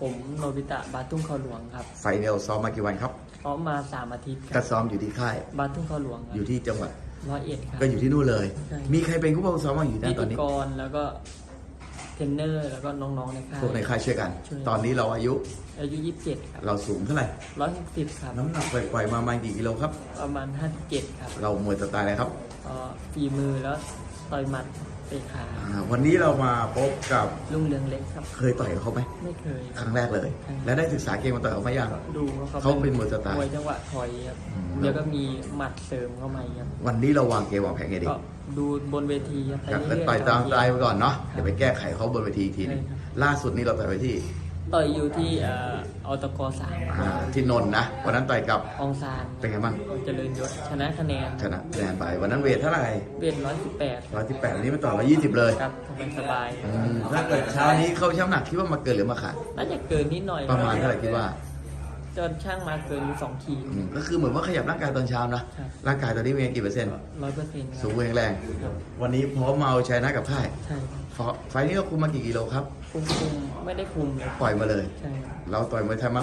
ผมโนบิตะบาทุ่งเขาหลวงครับ ไฟเนลซ้อมมากี่วันครับซ้อมมาสามอาทิตย์คก็รับซ้อมอยู่ที่ค่าย บาทุ่งเขาหลวงครัอยู่ที่จังหวัด ร้อยเอ็ดครับ ก็อยู่ที่นู่นเลย ใช่ มีใครเป็นผู้ปกครองซ้อมบ้างอยู่พินะตอธีนนี้ กรแล้วก็เทรนเนอร์แล้วก็น้องๆในค่าย พวกในค่ายช่วยกัน ช่วย ตอนนี้เราอายุ อายุยี่สิบเจ็ดครับเราสูงเท่าไหร่ ร้อยหกสิบครับ น้ำหนักปล่อยๆมาประมาณกี่กิโลครับ ประมาณห้าสิบเจ็ดครับเรามวยสไตล์อะไรครับก็ฝีมือแล้วต่อยหมัด เตะขาอ่าวันนี้เรามาพบกับลุงเรืองเล็กครับ เคยต่อยกับเขาไหมไม่เคยครั้งแรกเลยใช่แล้วได้ศึกษาเกมมาต่อยเขาไหมยัง ดูว่าเขาเป็นมวยสไตล์มวยจังหวะถอยครับอืมเดี๋ยวก็มีหมัดเสริมเข้ามาอีกครับวันนี้เราวางเกมวางแผนไงดีก็ดูบนเวทีครับไปครับเรื่แล้วอยๆต่อยตามสไตล์ไปก่อนเนาะครับเดี๋ยวไปแก้ไขเขาบนเวทีอีกทีหนึงใช่ครับล่าสุดนี้เราต่อยไปที่ ต่อยอยู่ที่เอ่ออตกสามอ่าที่นนท์นะวันนั้นต่อยกับองซานเป็นไงบ้างเจริญยศชนะคะแนนชนะคะแนนไปวันนั้นเวทเท่าไหร่เวทร้อยสิบแปดร้อยที่แปดวันนี้มาต่อร้อยยี่สิบเลยครับสบายสบาย อืมถ้าเกิดเช้านี้เข้าช่ำหนักคิดว่ามาเกินหรือมาขาดน่าจะเกินนิดหน่อยประมาณเท่าไหร่คิดว่า จนช่างมาเกินอยู่สองขีด อืมก็คือเหมือนว่าขยับร่างกายตอนเช้านะ ครับ ร่างกายตอนนี้เป็นไงกี่เปอร์เซ็นต์ ร้อยเปอร์เซ็นต์สูงแข็งแรงครับวันนี้พร้อมมาเอาชัยนะกับค่ายใช่ครับไฟล์นี้เราคุมมากี่กิโลครับ คุมคุมไม่ได้คุมเลยปล่อยมาเลย ใช่ครับ เราต่อยมวยไทยมา